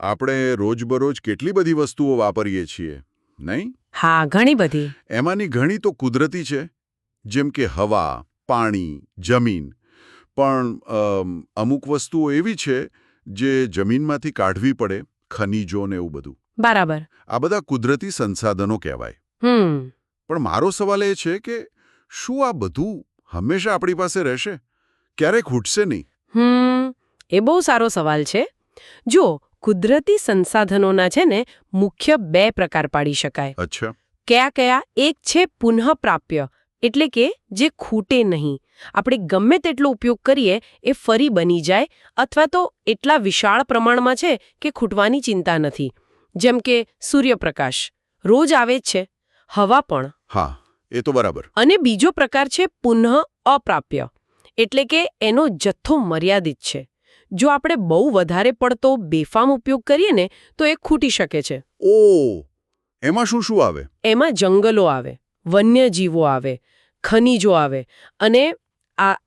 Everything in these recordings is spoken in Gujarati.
આપણે રોજબરોજ કેટલી બધી વસ્તુઓ વાપરીએ છીએ નહીં? હા ઘણી બધી. એમાંની ઘણી તો કુદરતી છે જેમ કે હવા પાણી જમીન. પણ અમુક વસ્તુઓ એવી છે જે જમીનમાંથી કાઢવી પડે ખનીજો ને એવું બધું. બરાબર. આ બધા કુદરતી સંસાધનો કહેવાય. હમ. પણ મારો સવાલ એ છે કે શું આ બધું હંમેશા આપણી પાસે રહેશે? ક્યારેક ખૂટશે નહીં? હમ એ બહુ સારો સવાલ છે. જો કુદરતી સંસાધનોના છે ને મુખ્ય બે પ્રકાર પાડી શકાય. અચ્છા. કયા કયા? એક છે પુનઃપ્રાપ્ય એટલે કે જે ખૂટે નહીં. આપણે ગમે તેટલો ઉપયોગ કરીએ એ ફરી બની જાય અથવા તો એટલા વિશાળ પ્રમાણમાં છે કે ખૂટવાની ચિંતા નથી. જેમ કે સૂર્યપ્રકાશ રોજ આવે જ છે હવા પણ. હા એ તો બરાબર. અને બીજો પ્રકાર છે પુનઃ અપ્રાપ્ય એટલે કે એનો જથ્થો મર્યાદિત છે. જો આપણે બહુ વધારે પડતો બેફામ ઉપયોગ કરીએ ને તો એ ખૂટી શકે છે. ઓ એમાં શું શું આવે? એમાં જંગલો આવે વન્યજીવો આવે ખનીજો આવે અને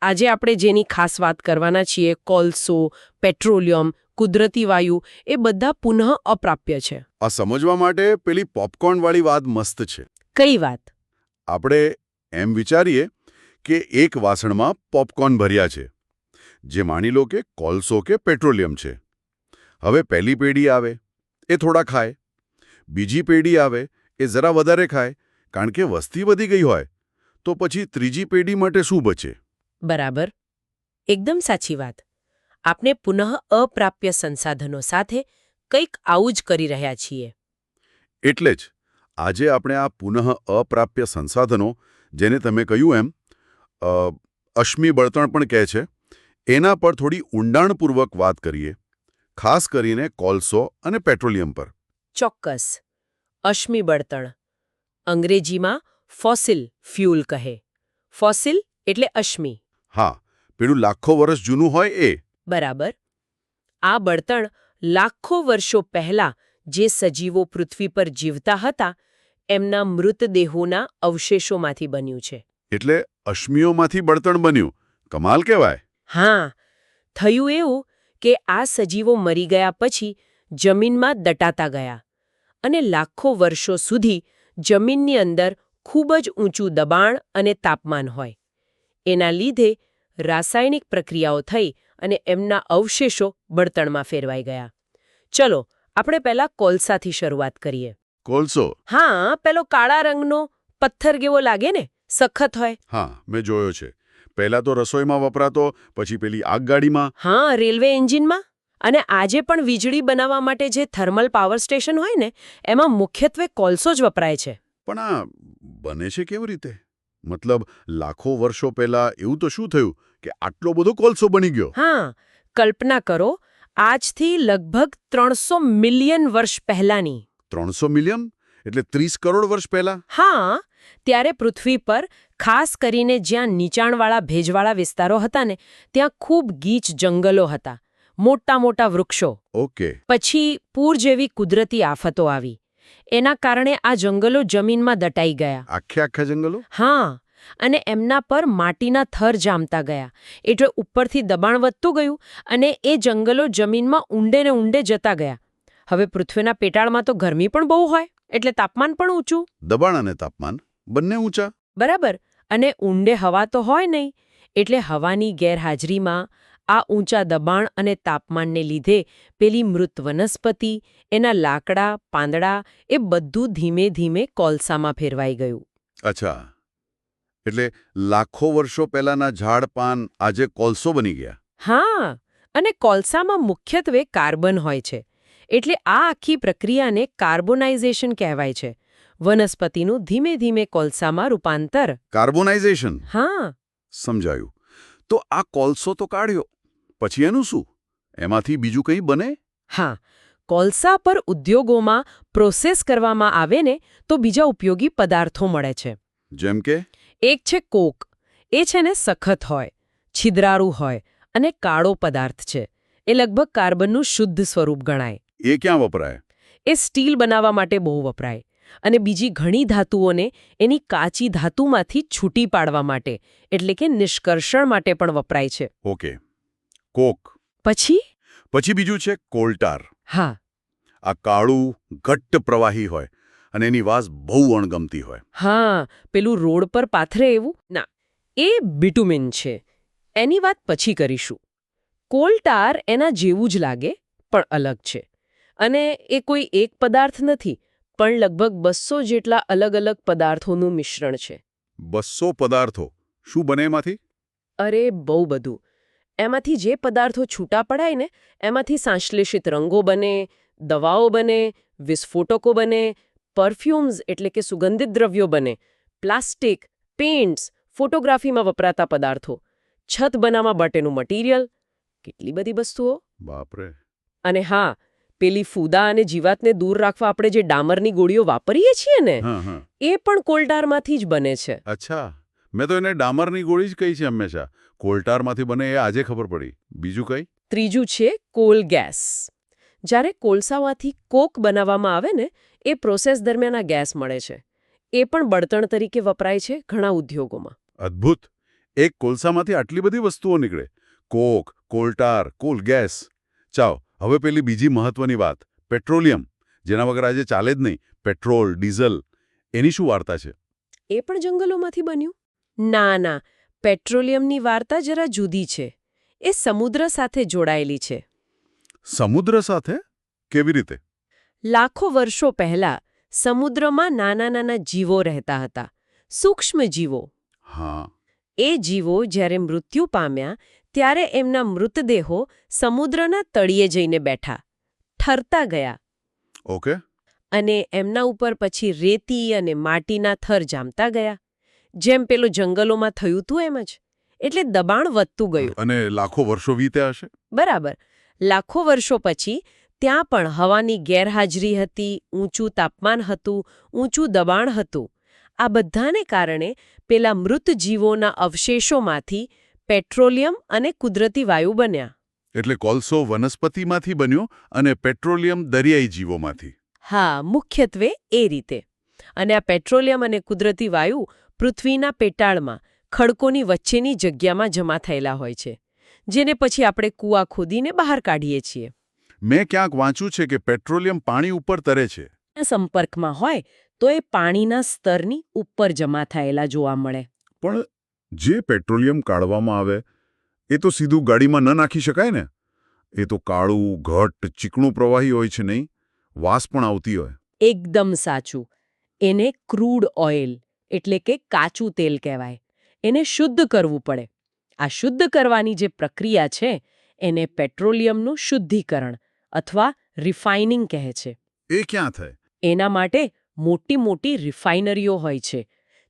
આજે આપણે જેની ખાસ વાત કરવાના છીએ કોલસો પેટ્રોલિયમ કુદરતી વાયુ એ બધા પુનઃ અપ્રાપ્ય છે. આ સમજવા માટે પેલી પોપકોર્નવાળી વાત મસ્ત છે. કઈ વાત? આપણે એમ વિચારીએ કે એક વાસણમાં પોપકોર્ન ભર્યા છે. જે માની લો કે કોલસો કે પેટ્રોલિયમ છે. હવે પહેલી પેઢી આવે એ થોડા ખાય. બીજી પેઢી આવે એ જરા વધારે ખાય કારણ કે વસ્તી વધી ગઈ હોય તો પછી ત્રીજી પેઢી માટે શું બચે? બરાબર. એકદમ સાચી વાત. આપણે પુનઃ અપ્રાપ્ય સંસાધનો સાથે કંઈક આવું જ કરી રહ્યા છીએ. એટલે જ આજે આપણે આ પુનઃ અપ્રાપ્ય સંસાધનો જેને તમે કહ્યું એમ અ, અશ્મિ બળતણ પણ કહે છે એના પર થોડી ઊંડાણપૂર્વક વાત કરીએ ખાસ કરીને કોલસો અને પેટ્રોલિયમ પર. ચોક્કસ. અશ્મિ બળતણ. અંગ્રેજીમાં ફોસિલ ફ્યુલ કહે. ફોસિલ એટલે અશ્મિ. હા પેલું લાખો વર્ષ જૂનું હોય એ. બરાબર. આ બળતણ લાખો વર્ષો પહેલા જે સજીવો પૃથ્વી પર જીવતા હતા એમના મૃતદેહોના અવશેષોમાંથી બન્યું છે. એટલે અશ્મિઓમાંથી બળતણ બન્યું. કમાલ કહેવાય. હા થયું એવું કે આ સજીવો મરી ગયા પછી જમીનમાં દટાતા ગયા અને લાખો વર્ષો સુધી જમીનની અંદર ખૂબ જ ઊંચું દબાણ અને તાપમાન હોય. એના લીધે રાસાયણિક પ્રક્રિયાઓ થઈ અને એમના અવશેષો બળતણમાં ફેરવાઈ ગયા. ચલો આપણે પહેલા કોલસાથી શરૂઆત કરીએ. કોલસો? હા પેલો કાળા રંગનો પથ્થર કેવો લાગે ને? સખત હોય. હા મેં જોયો છે. પહેલા તો રસોઈમાં વપરાતો પછી પેલી આગગાડીમાં. હા રેલવે એન્જિનમાં. અને આજે પણ વીજળી બનાવવા માટે જે થર્મલ પાવર સ્ટેશન હોય ને એમાં મુખ્યત્વે કોલસો જ વપરાય છે. પણ આ બને છે કેવી રીતે? મતલબ લાખો વર્ષો પહેલા એવું તો શું થયું કે આટલો બધો કોલસો બની ગયો? હા કલ્પના કરો આજથી લગભગ ત્રણસો મિલિયન વર્ષ પહેલાની. ત્રણસો મિલિયન? એટલે ત્રીસ કરોડ વર્ષ પહેલા? હા ત્યારે પૃથ્વી પર ખાસ કરીને જ્યાં નીચાણવાળા ભેજવાળા વિસ્તારો હતા ને ત્યાં ખૂબ ગીચ જંગલો હતા. મોટા મોટા વૃક્ષો. ઓકે. પછી પૂર જેવી કુદરતી આફતો આવી. એના કારણે આ જંગલો જમીનમાં દટાઈ ગયા. આખે આખા જંગલો? હા અને એમના પર માટીના થર જામતા ગયા. એટલે ઉપરથી દબાણ વધતું ગયું અને એ જંગલો જમીનમાં ઊંડે ને ઊંડે જતા ગયા. હવે પૃથ્વીના પેટાળમાં તો ગરમી પણ બહુ હોય એટલે તાપમાન પણ ઊંચું. દબાણ અને તાપમાન? બંને ઊંચા? બરાબર. અને ઊંડે હવા તો હોય નહીં. એટલે હવાની ગેરહાજરીમાં આ ઊંચા દબાણ અને તાપમાનને લીધે પેલી મૃત વનસ્પતિ એના લાકડા પાંદડા એ બધું ધીમે ધીમે કોલસામાં ફેરવાઈ ગયું. અચ્છા. એટલે લાખો વર્ષો પહેલાના ઝાડ પાન આજે કોલસો બની ગયા. હા. અને કોલસામાં મુખ્યત્વે કાર્બન હોય છે. એટલે આ આખી પ્રક્રિયાને કાર્બોનાઇઝેશન કહેવાય છે. વનસ્પતિનું ધીમે ધીમે કોલસામાં રૂપાંતર. કાર્બોનાઇઝેશન હા. સમજાયું. તો આ કોલસો તો કાઢ્યો. પછી એનું શું? એમાંથી બીજું કંઈ બને? હા. કોલસા પર ઉદ્યોગોમાં પ્રોસેસ કરવામાં આવે ને તો બીજા ઉપયોગી પદાર્થો મળે છે. જેમ કે? એક છે કોક. એ છે ને સખત હોય છિદ્રાળુ હોય અને કાળો પદાર્થ છે. એ લગભગ કાર્બનનું શુદ્ધ સ્વરૂપ ગણાય. એ ક્યાં વપરાય? એ સ્ટીલ બનાવવા માટે બહુ વપરાય. અને બીજી ઘણી ધાતુઓને એની કાચી ધાતુમાંથી છૂટી પાડવા માટે એટલે કે નિષ્કર્ષણ માટે પણ વપરાય છે. ઓકે. કોક. પછી? પછી બીજું છે કોલ્ટાર. હા. આ કાળું ઘટ્ટ પ્રવાહી હોય અને એની વાસ બહુ અણગમતી હોય. હા પેલું રોડ પર પાથરે એવું? ના એ બિટુમિન છે. એની વાત પછી કરીશું. કોલ્ટાર એના જેવું જ લાગે પણ અલગ છે. અને એ કોઈ એક પદાર્થ નથી પણ લગભગ બસો જેટલા અલગ અલગ પદાર્થોનું મિશ્રણ છે. બસો પદાર્થો? શું બને એમાંથી? અરે બહુ બધું. એમાંથી જે પદાર્થો છૂટા પડાય ને એમાંથી સંશ્લેષિત રંગો બને દવાઓ બને વિસ્ફોટકો બને પરફ્યુમ્સ એટલે કે સુગંધિત દ્રવ્યો બને પ્લાસ્ટિક પેઇન્ટ્સ ફોટોગ્રાફીમાં વપરાતા પદાર્થો છત બનાવવા માટેનું મટીરિયલ કેટલી બધી વસ્તુઓ? બાપરે. અને હા પેલી ફૂદા અને જીવાતને દૂર રાખવા આપણે જે ડામરની ગોળીઓ વાપરીએ છીએ ને એ પણ કોલ્ટારમાંથી જ બને છે. અચ્છા. મેં તો એને ડામરની ગોળી જ કહી છે હંમેશા. કોલટારમાંથી બને એ આજે ખબર પડી. બીજું કઈ? ત્રીજું છે કોલ ગેસ. જ્યારે કોલસામાંથી કોક બનાવવામાં આવે ને એ પ્રોસેસ દરમિયાન આ ગેસ મળે છે. એ પણ બળતણ તરીકે વપરાય છે ઘણા ઉદ્યોગોમાં. અદ્ભુત. એક કોલસામાંથી આટલી બધી વસ્તુઓ નીકળે. Coke coal tar coal. Gas હવે પેલી બીજી મહત્વની વાત પેટ્રોલિયમ જેના વગર આજે ચાલે જ નહીં પેટ્રોલ ડીઝલ એની શું વાર્તા છે? એ પણ જંગલોમાંથી બન્યું? ના ના પેટ્રોલિયમની વાર્તા જરા જુદી છે. એ સમુદ્ર સાથે જોડાયેલી છે. સમુદ્ર સાથે? કેવી રીતે? લાખો વર્ષો પહેલા સમુદ્રમાં નાના નાના જીવો રહેતા હતા. સૂક્ષ્મ જીવો. હા. એ જીવો જ્યારે મૃત્યુ પામ્યા ત્યારે એમના મૃતદેહો સમુદ્રના તળિયે જઈને બેઠા. ઠરતા ગયા. ઓકે. અને એમના ઉપર પછી રેતી અને માટીના થર જામતા ગયા. જેમ પેલું જંગલોમાં થયું હતું એમ જ. એટલે દબાણ વધતું ગયું. અને લાખો વર્ષો વીત્યા હશે? બરાબર. લાખો વર્ષો પછી ત્યાં પણ હવાની ગેરહાજરી હતી ઊંચું તાપમાન હતું ઊંચું દબાણ હતું. આ બધાને કારણે પેલા મૃત જીવોના અવશેષોમાંથી પેટ્રોલિયમ અને કુદરતી વાયુ બન્યા. એટલે કોલસો વનસ્પતિમાંથી બન્યો અને પેટ્રોલિયમ દરિયાઈ જીવોમાંથી. હા મુખ્યત્વે એ રીતે. અને આ પેટ્રોલિયમ અને કુદરતી વાયુ પૃથ્વીના પેટાળમાં ખડકોની વચ્ચેની જગ્યામાં જમા થયેલા હોય છે જેને પછી આપણે કૂવા ખોદીને બહાર કાઢીએ છીએ. મેં ક્યાંક વાંચ્યું છે કે પેટ્રોલિયમ પાણી ઉપર તરે છે. સંપર્કમાં હોય તો એ પાણીના સ્તરની ઉપર જમા થયેલા જોવા મળે. પણ જે પેટ્રોલિયમ કાઢવામાં આવે એ તો સીધું ગાડીમાં ન નાખી શકાય ને. એ તો કાળું ઘટ ચીકણું પ્રવાહી હોય છે નહીં વાસ પણ આવતી હોય. એકદમ સાચું. એને ક્રૂડ ઓઇલ એટલે કે કાચું તેલ કહેવાય. એને શુદ્ધ કરવું પડે. આ શુદ્ધ કરવાની જે પ્રક્રિયા છે એને પેટ્રોલિયમનું શુદ્ધિકરણ અથવા રિફાઇનિંગ કહે છે. એ ક્યાં થાય? એના માટે મોટી મોટી રિફાઇનરીઓ હોય છે.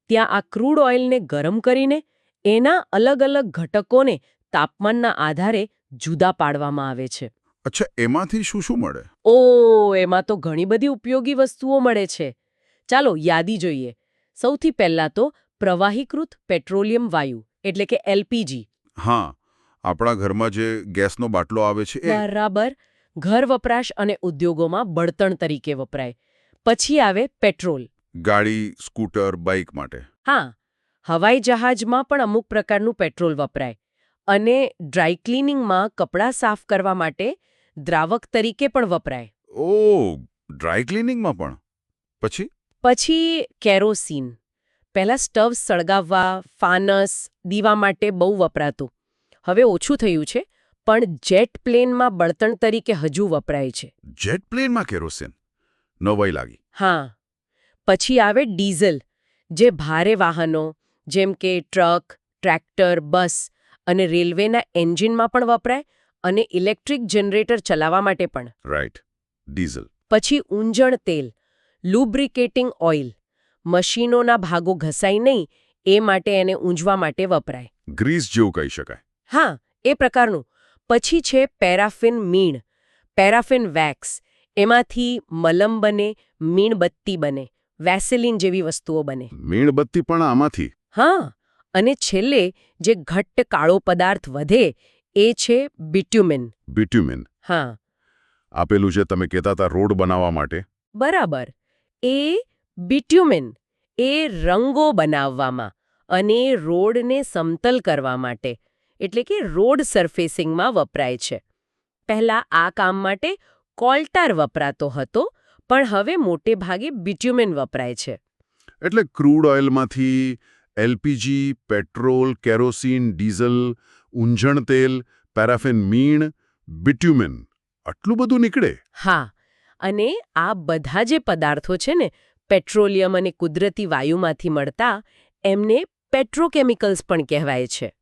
ત્યાં આ ક્રૂડ ઓઇલને ગરમ કરીને એના અલગ અલગ ઘટકોને તાપમાનના આધારે જુદા પાડવામાં આવે છે. અચ્છા એમાંથી શું શું મળે? ઓ એમાં તો ઘણી બધી ઉપયોગી વસ્તુઓ મળે છે. ચાલો યાદી જોઈએ. સૌથી પહેલા તો પ્રવાહીકૃત પેટ્રોલિયમ વાયુ એટલે કે એલપીજી. હા આપણા ઘરમાં જે ગેસનો બાટલો આવે છે એ બરાબર. ઘર વપરાશ અને ઉદ્યોગોમાં બળતણ તરીકે વપરાય. પછી આવે પેટ્રોલ. ગાડી સ્કૂટર બાઇક માટે. હા હવાઈ જહાજમાં પણ અમુક પ્રકારનું પેટ્રોલ વપરાય અને ડ્રાય ક્લિનિંગમાં કપડાં સાફ કરવા માટે દ્રાવક તરીકે પણ વપરાય. ઓ ડ્રાય ક્લિનિંગમાં પણ? પછી? પછી કેરોસીન. પહેલાં સ્ટવ સળગાવવા ફાનસ દીવા માટે બહુ વપરાતું. હવે ઓછું થયું છે પણ જેટ પ્લેનમાં બળતણ તરીકે હજુ વપરાય છે. જેટ પ્લેનમાં કેરોસીન? નવાઈ લાગી. હા. પછી આવે ડીઝલ જે ભારે વાહનો જેમ કે ટ્રક ટ્રેક્ટર બસ અને રેલવેના એન્જિનમાં પણ વપરાય અને ઇલેક્ટ્રિક જનરેટર ચલાવવા માટે પણ. રાઈટ ડીઝલ પછી ઊંજણ તેલ લુબ્રિકેટિંગ ઓઇલ મશીનોના ભાગો ઘસાય નહીં એ માટે એને ઊંજવા માટે વપરાય. ગ્રીસ જેવું કહી શકાય. હા એ પ્રકારનું. પછી છે પેરાફિન મીણ. Paraffin wax. એમાંથી મલમ બને મીણબત્તી બને વેસેલિન જેવી વસ્તુઓ બને. મીણબત્તી પણ આમાંથી. હા અને છેલ્લે જે ઘટ્ટ કાળો પદાર્થ વધે એ છે બિટ્યુમિન બિટ્યુમિન હા. આપેલું છે તમે કહેતા હતા રોડ બનાવવા માટે. બરાબર. એ બિટ્યુમિન એ રંગો બનાવવામાં અને રોડને સમતલ કરવા માટે એટલે કે રોડ સરફેસિંગમાં વપરાય છે. પહેલા આ કામ માટે કોલ્ટાર વપરાતો હતો પણ હવે મોટે ભાગે બિટ્યુમિન વપરાય છે. એટલે ક્રૂડ ઓઇલમાંથી એલપીજી પેટ્રોલ કેરોસીન ડીઝલ ઊંઝણ તેલ પેરાફિન મીણ બિટ્યુમિન આટલું બધું નીકળે? હા અને આ બધા જે પદાર્થો છે ને પેટ્રોલિયમ અને કુદરતી વાયુમાંથી મળતા એમને પેટ્રોકેમિકલ્સ પણ કહેવાય છે.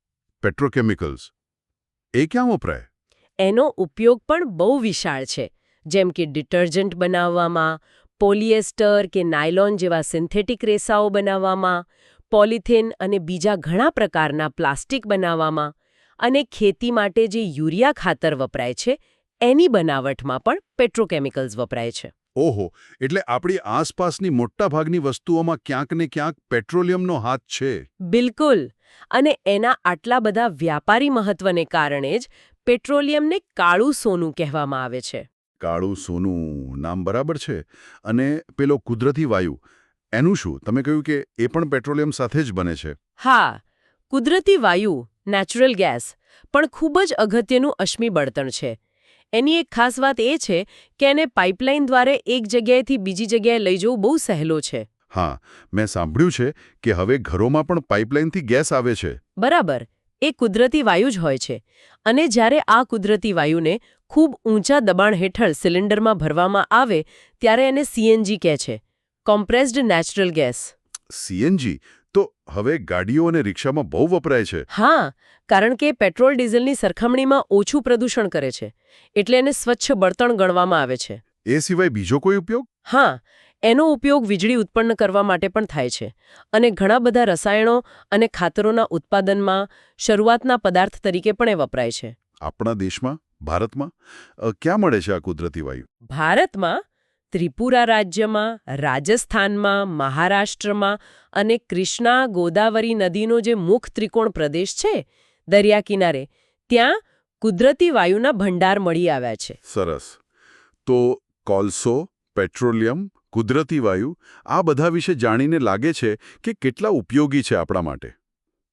પેટ્રોકેમિકલ્સ. એ ક્યાં વપરાય? એનો ઉપયોગ પણ બહુ વિશાળ છે. જેમ કે ડિટર્જન્ટ બનાવવામાં પોલિએસ્ટર કે નાયલોન જેવા સિન્થેટિક રેસાઓ બનાવવામાં પોલિથીન અને બીજા ઘણા પ્રકારના પ્લાસ્ટિક બનાવવામાં અને ખેતી માટે જે યુરિયા ખાતર વપરાય છે એની બનાવટમાં પણ પેટ્રોકેમિકલ્સ વપરાય છે. ઓહો એટલે આપણી આસપાસની મોટાભાગની વસ્તુઓમાં ક્યાંક ને ક્યાંક પેટ્રોલિયમનો હાથ છે. બિલકુલ. અને એના આટલા બધા વ્યાપારી મહત્વને કારણે જ પેટ્રોલિયમને કાળું સોનું કહેવામાં આવે છે. કાળું સોનું નામ બરાબર છે. અને પેલો કુદરતી વાયુ એનું શું? તમે કહ્યું કે એ પણ પેટ્રોલિયમ સાથે જ બને છે. હા કુદરતી વાયુ નેચરલ ગેસ પણ ખૂબ જ અગત્યનું અશ્મિ બળતણ છે. એની એક ખાસ વાત એ છે કે એને પાઇપલાઇન દ્વારા એક જગ્યાએથી બીજી જગ્યાએ લઈ જવું બહુ સહેલો છે. હા મેં સાંભળ્યું છે કે હવે ઘરોમાં પણ પાઇપલાઇનથી ગેસ આવે છે. બરાબર એ કુદરતી વાયુ જ હોય છે. અને જ્યારે આ કુદરતી વાયુને ખૂબ ઊંચા દબાણ હેઠળ સિલિન્ડરમાં ભરવામાં આવે ત્યારે એને સીએનજી કહે છે. કોમ્પ્રેસ્ડ નેચરલ ગેસ સીએનજી તો હવે ગાડીઓ અને રિક્ષામાં બહુ વપરાય છે. હા કારણ કે પેટ્રોલ ડીઝલની સરખામણીમાં ઓછું પ્રદૂષણ કરે છે. એટલે એને સ્વચ્છ બળતણ ગણવામાં આવે છે. એ સિવાય બીજો કોઈ ઉપયોગ? હા એનો ઉપયોગ વીજળી ઉત્પન્ન કરવા માટે પણ થાય છે. અને ઘણા બધા રસાયણો અને ખાતરોના ઉત્પાદનમાં શરૂઆતના પદાર્થ તરીકે પણ એ વપરાય છે. આપણા દેશમાં? ભારતમાં? ક્યાં મળે છે આ કુદરતી વાયુ? ભારતમાં ત્રિપુરા રાજ્યમાં રાજસ્થાનમાં મહારાષ્ટ્રમાં અને કૃષ્ણા ગોદાવરી નદીનો જે મુખ ત્રિકોણ પ્રદેશ છે દરિયા કિનારે ત્યાં કુદરતી વાયુના ભંડાર મળી આવ્યા છે. સરસ. તો કોલસો પેટ્રોલિયમ કુદરતી વાયુ આ બધા વિશે જાણીને લાગે છે કે કેટલા ઉપયોગી છે આપણા માટે.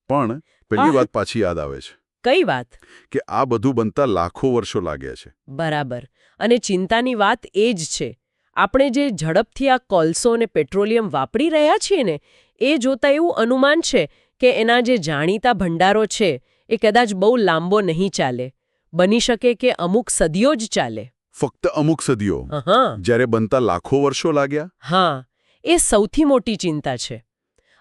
પણ પહેલી વાત પાછી યાદ આવે છે. કઈ વાત? કે આ બધું બનતા લાખો વર્ષો લાગ્યા છે. બરાબર. અને ચિંતાની વાત એ જ છે આપણે જે ઝડપથી આ કોલસો અને પેટ્રોલિયમ વાપરી રહ્યા છીએ ને એ જોતા એવું અનુમાન છે કે એના જે જાણીતા ભંડારો છે એ કદાચ બહુ લાંબો નહીં ચાલે. બની શકે કે અમુક સદીઓ જ ચાલે. ફક્ત અમુક સદીઓ? જ્યારે બનતા લાખો વર્ષો લાગ્યા? હા એ સૌથી મોટી ચિંતા છે.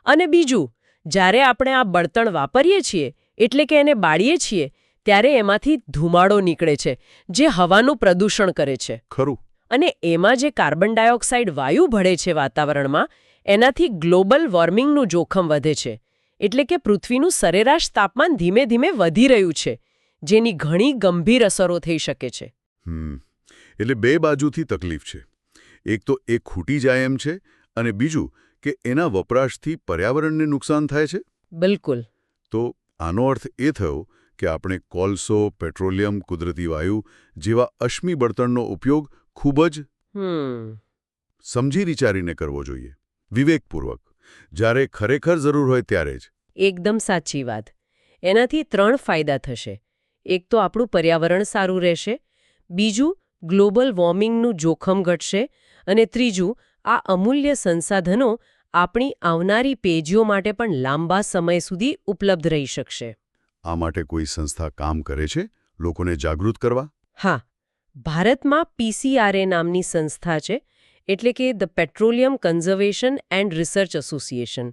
અને બીજું જ્યારે આપણે આ બળતણ વાપરીએ છીએ એટલે કે એને બાળીએ છીએ ત્યારે એમાંથી ધુમાડો નીકળે છે જે હવાનું પ્રદૂષણ કરે છે. ખરું. અને એમાં જે કાર્બન ડાયોક્સાઇડ વાયુ ભળે છે વાતાવરણમાં એનાથી ગ્લોબલ વોર્મિંગનું જોખમ વધે છે. એટલે કે પૃથ્વીનું સરેરાશ તાપમાન ધીમે ધીમે વધી રહ્યું છે જેની ઘણી ગંભીર અસરો થઈ શકે છે. એટલે બે બાજુથી તકલીફ છે. એક તો એ ખૂટી જાય એમ છે અને બીજું કે એના વપરાશથી પર્યાવરણને નુકસાન થાય છે? બિલકુલ. તો આનો અર્થ એ થયો કે આપણે કોલસો પેટ્રોલિયમ કુદરતી વાયુ જેવા અશ્મિ બળતણનો ઉપયોગ ખૂબ જ સમજી વિચારીને કરવો જોઈએ. વિવેકપૂર્વક. જ્યારે ખરેખર જરૂર હોય ત્યારે જ. એકદમ સાચી વાત. એનાથી ત્રણ ફાયદા થશે. એક તો આપણું પર્યાવરણ સારું રહેશે. બીજું ગ્લોબલ વોર્મિંગનું જોખમ ઘટશે. અને ત્રીજું આ અમૂલ્ય સંસાધનો આપણી આવનારી પેઢીઓ માટે પણ લાંબા સમય સુધી ઉપલબ્ધ રહી શકશે. આ માટે કોઈ સંસ્થા કામ કરે છે? લોકોને જાગૃત કરવા? હા. ભારતમાં પીસીઆરએ નામની સંસ્થા છે એટલે કે the petroleum conservation and research association.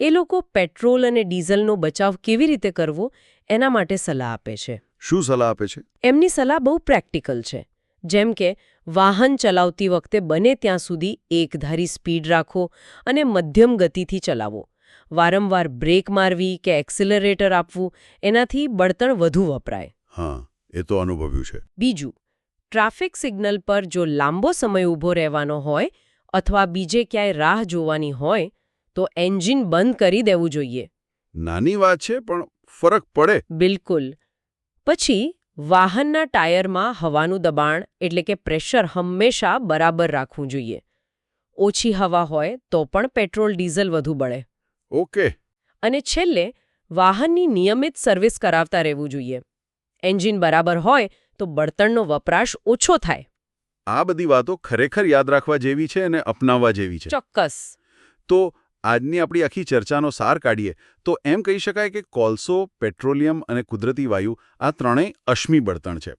એ લોકો પેટ્રોલ અને ડીઝલનો બચાવ કેવી રીતે કરવો એના માટે સલાહ આપે છે. શું સલાહ આપે છે? એમની સલાહ બહુ પ્રેક્ટિકલ છે. જેમ કે વાહન ચલાવતી વખતે બને ત્યાં સુધી એકધારી સ્પીડ રાખો અને મધ્યમ ગતિથી ચલાવો. વારંવાર બ્રેક મારવી કે એક્સિલરેટર આપવું એનાથી બળતણ વધુ વપરાય. હા એ તો અનુભવ્યું છે. બીજું ટ્રાફિક સિગ્નલ પર જો લાંબો સમય ઊભો રહેવાનો હોય અથવા બીજે ક્યાંય રાહ જોવાની હોય તો એન્જિન બંધ કરી દેવું જોઈએ. નાની વાત છે પણ ફરક પડે. બિલકુલ. પછી વાહનના ટાયરમાં હવાનું દબાણ એટલે કે પ્રેશર હંમેશા બરાબર રાખવું જોઈએ. ઓછી હવા હોય તો પણ પેટ્રોલ ડીઝલ વધુ બળે. ઓકે. અને છેલ્લે વાહનની નિયમિત સર્વિસ કરાવતા રહેવું જોઈએ. એન્જિન બરાબર હોય તો બળતણનો વપરાશ ઓછો થાય. આ બધી વાતો ખરેખર યાદ રાખવા જેવી છે અને અપનાવવા જેવી છે. ચોક્કસ. તો આજની આપણી આખી ચર્ચાનો સાર કાઢીએ. તો એમ કહી શકાય કે કોલસો પેટ્રોલિયમ અને કુદરતી વાયુ આ ત્રણેય અશ્મિ બળતણ છે.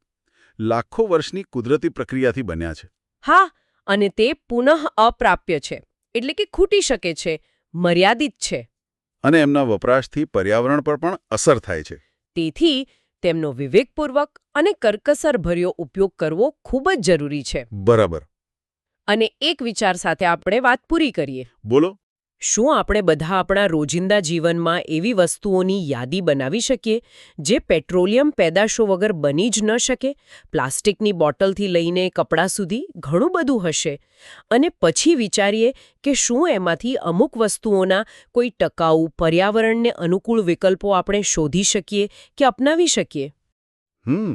લાખો વર્ષની કુદરતી પ્રક્રિયાથી બન્યા છે. હા અને તે પુનઃ અપ્રાપ્ય છે એટલે કે ખૂટી શકે છે મર્યાદિત છે. અને એમના વપરાશથી પર્યાવરણ પર પણ અસર થાય છે. તેથી તેમનો વિવેકપૂર્વક અને કરકસરભર્યો ઉપયોગ કરવો ખૂબ જ જરૂરી છે. બરાબર. અને એક વિચાર સાથે આપણે વાત પૂરી કરીએ. બોલો. શું આપણે બધા આપણા રોજિંદા જીવનમાં એવી વસ્તુઓની યાદી બનાવી શકીએ, જે પેટ્રોલિયમ પેદાશો વગર બની જ ન શકે, પ્લાસ્ટિકની બોટલથી લઈને કપડાં સુધી ઘણું બધું હશે? અને પછી વિચારીએ કે શું એમાંથી અમુક વસ્તુઓના કોઈ ટકાઉ પર્યાવરણને અનુકૂળ વિકલ્પો આપણે શોધી શકીએ કે અપનાવી શકીએ? હમ,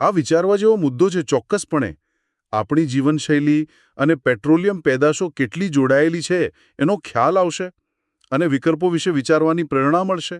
આ વિચારવા જેવો મુદ્દો છે ચોક્કસપણે. આપણી જીવનશૈલી અને પેટ્રોલિયમ પેદાશો કેટલી જોડાયેલી છે એનો ખ્યાલ આવશે અને વિકલ્પો વિશે વિચારવાની પ્રેરણા મળશે.